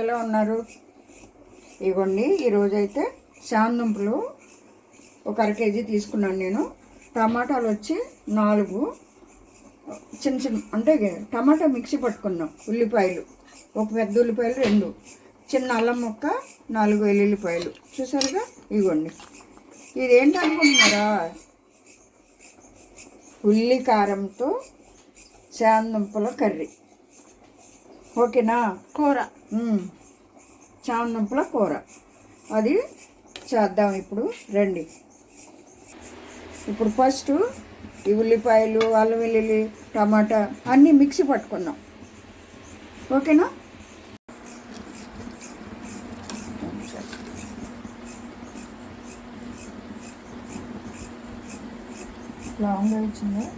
ఎలా ఉన్నారు? ఇవ్వండి ఈరోజైతే శాందుంపులు ఒక అర కేజీ తీసుకున్నాను నేను. టమాటాలు వచ్చి నాలుగు చిన్న చిన్న అంటే టమాటా మిక్సీ పట్టుకున్నాం ఉల్లిపాయలు. ఒక పెద్ద ఉల్లిపాయలు రెండు. చిన్న అల్లం ముక్క నాలుగు వెల్లుల్లిపాయలు. చూసారుగా? ఇవ్వండి ఇది ఏంటనుకుంటున్నారా ఉల్లి కారంతో శాందుంపల కర్రీ. ఓకేనా? కూర. మ్మ్. చామదుంపల కూర. అది చేద్దాం ఇప్పుడు. రండి. ఇప్పుడు ఫస్ట్ ఈ ఉల్లిపాయలు అల్లం వెల్లుల్లి టమాటా అన్నీ మిక్సీ పట్టుకుందాం. ఓకేనా? లాంగ్ వచ్చిందా?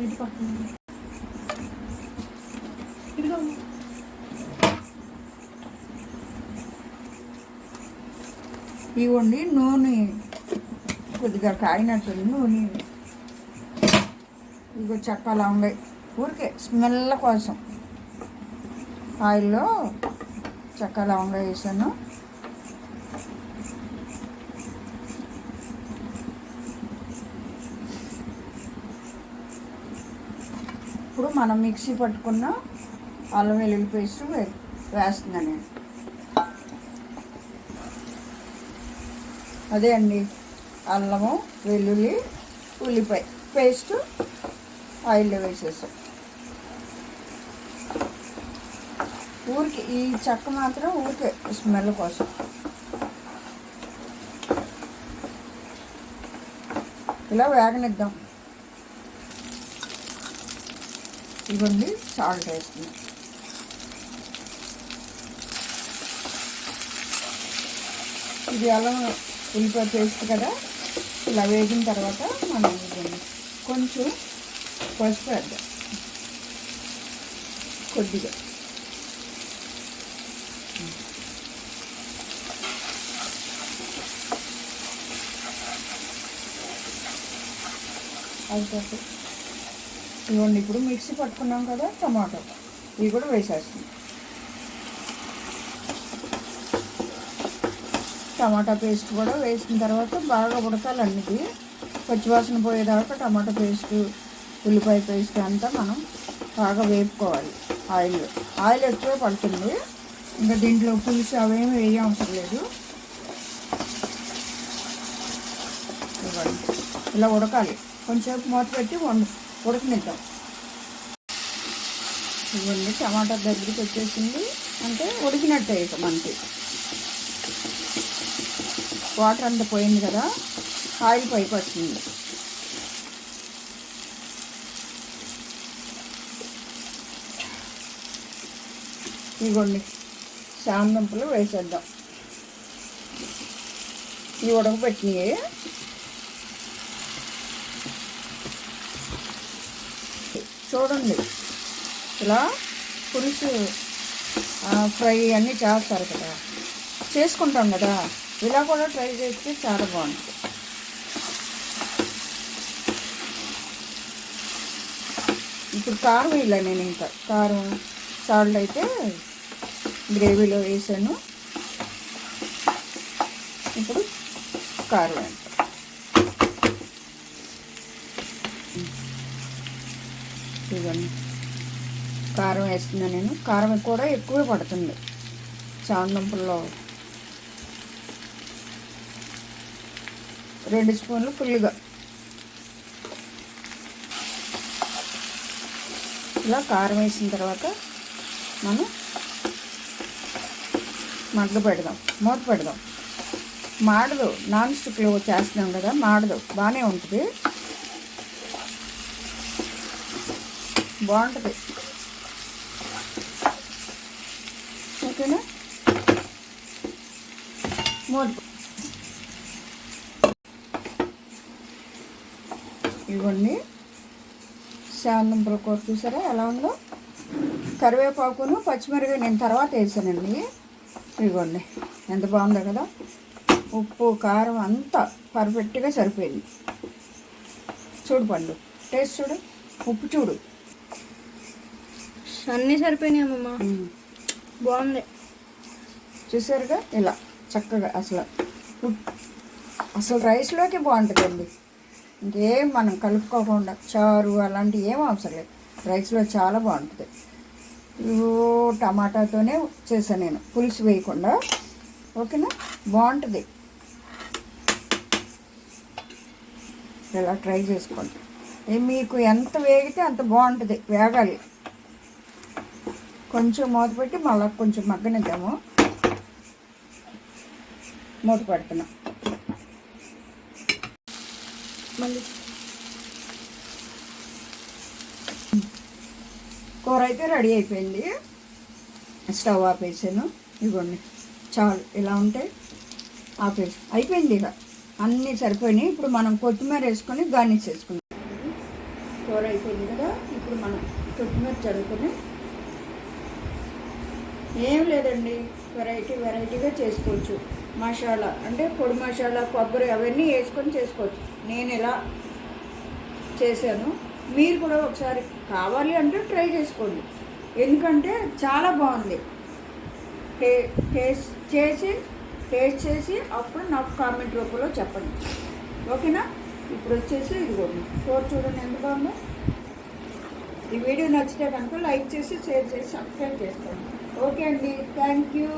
ఇటు పక్కన. ఇవ్వండి నూనె కొద్దిగా కాగినట్టుంది నూనె. ఇగో చెక్క లవంగా ఊరికే స్మెల్ కోసం. ఆయిల్లో చెక్క లవంగా వేసాను. ఇప్పుడు మనం మిక్సీ పట్టుకున్న అల్లం వెల్లుల్లి పేస్ట్ వే వేస్తున్నాను నేను అదే అండి. అల్లము వెల్లుల్లి ఉల్లిపాయ పేస్ట్ ఆయిల్లో వేసేసాం. ఊరికి ఈ చెక్క మాత్రం ఊరికే స్మెల్ కోసం. ఇలా వేగనిద్దాం. ఇవ్వండి సాల్ట్ వేస్తున్నాం. ఇది ఎలా ఉల్లిపాయ పేస్ట్ కదా? ఇలా వేగిన తర్వాత మనం కొంచెం పసుపు వేద్దాం కొద్దిగా. అయిపోతుంది. ఇవ్వండి ఇప్పుడు మిక్సీ పట్టుకున్నాం కదా టమాటో. ఇవి కూడా వేసేస్తుంది టమాటా పేస్ట్ కూడా వేసిన తర్వాత బాగా ఉడకాలండి ఇది పచ్చివాసన పోయేదాకా టమాటా పేస్ట్ ఉల్లిపాయ పేస్ట్ అంతా మనం బాగా వేపుకోవాలి. ఆయిల్ ఆయిల్ ఎక్కువ పడుతుంది. ఇంకా దీంట్లో పులుసు అవేమి వేయ అవసరం లేదు. ఇలా ఉడకాలి. కొంచెం మూత పెట్టి వండు ఉడకనిద్దాం. ఇవ్వండి టమాటా దగ్గరికి వచ్చేసింది. అంటే ఉడికినట్టే ఇక మనకి. వాటర్ అంతా పోయింది కదా ఆయిల్ పైకి వస్తుంది. ఇదిగోండి శామంతులు వేసేద్దాం. ఇవి ఉడకపెట్టినవి చూడండి ఇలా పులుసు ఫ్రై అన్నీ చేస్తారు కదా. చేసుకుంటాం కదా. ఇలా కూడా ట్రై చేస్తే చాలా బాగుంటుంది. ఇప్పుడు కారం వేయలే నేను ఇంకా కారం సాల్ట్ అయితే గ్రేవీలో వేసాను. ఇప్పుడు కారం వేయండి చూడండి కారం వేస్తున్నా నేను. కారం కూడా ఎక్కువ పడుతుంది. చామంపుల్లో రెండు స్పూన్లు ఫుల్గా ఇలా కారం వేసిన తర్వాత మనం మగ్గ పెడదాం మూత పెడదాం. మాడదు నాన్ స్టిక్లో చేస్తున్నాం కదా మాడదు బాగానే ఉంటుంది. బాగుంటుంది. ఓకేనా? మూత ఇవ్వండి శాంతంపుర కూర చూసారా? ఎలా ఉందో? కరివేపాకును పచ్చిమిరపకాయ నేను తర్వాత వేసానండి. ఇవ్వండి ఎంత బాగుందో కదా? ఉప్పు కారం అంతా పర్ఫెక్ట్గా సరిపోయింది. చూడు పండు. టేస్ట్ చూడు. ఉప్పు చూడు. అన్నీ సరిపోయినాయి అమ్మమ్మ. బాగుంది. చూసారుగా? ఇలా చక్కగా అసలు అసలు రైస్లోకి బాగుంటుందండి. ఇంకేం మనం కలుపుకోకుండా చారు అలాంటివి ఏం అవసరం లేదు. రైస్లో చాలా బాగుంటుంది. ఇవో టమాటాతోనే చేశాను నేను. పులుసు వేయకుండా. ఓకేనా? బాగుంటుంది. ఇలా ట్రై చేసుకోండి. మీకు ఎంత వేగితే అంత బాగుంటుంది. వేగాలి. కొంచెం మూత పెట్టి మళ్ళీ కొంచెం మగ్గనిద్దాము. మూత పెడుతున్నాం. మళ్ళీ. కూర అయితే రెడీ అయిపోయింది. స్టవ్ ఆపేసాను. ఇవ్వండి చాలు. ఇలా ఉంటే ఆపేసి అయిపోయింది ఇక. అన్నీ సరిపోయినాయి. ఇప్పుడు మనం కొత్తిమీర వేసుకొని గార్నిష్ చేసుకుందాం. కూర అయిపోయింది కదా. ఇప్పుడు మనం కొత్తిమీర చదువుకొని ఏం లేదండి. వెరైటీ వెరైటీగా చేసుకోవచ్చు. మసాలా అంటే పొడి మసాలా కొబ్బరి అవన్నీ వేసుకొని చేసుకోవచ్చు. నేను ఇలా చేశాను. మీరు కూడా ఒకసారి కావాలి అంటే ట్రై చేసుకోండి. ఎందుకంటే చాలా బాగుంది. టే టేస్ట్ చేసి టేస్ట్ చేసి అప్పుడు నాకు కామెంట్ రూపంలో చెప్పండి. ఓకేనా? ఇప్పుడు వచ్చేసి ఇదిగోండి కూర చూడండి ఎంత బాగుందో. ఈ వీడియో నచ్చితే కనుక లైక్ చేసి షేర్ చేసి సబ్స్క్రైబ్ చేసుకోండి. ఓకే అండి. Thank you.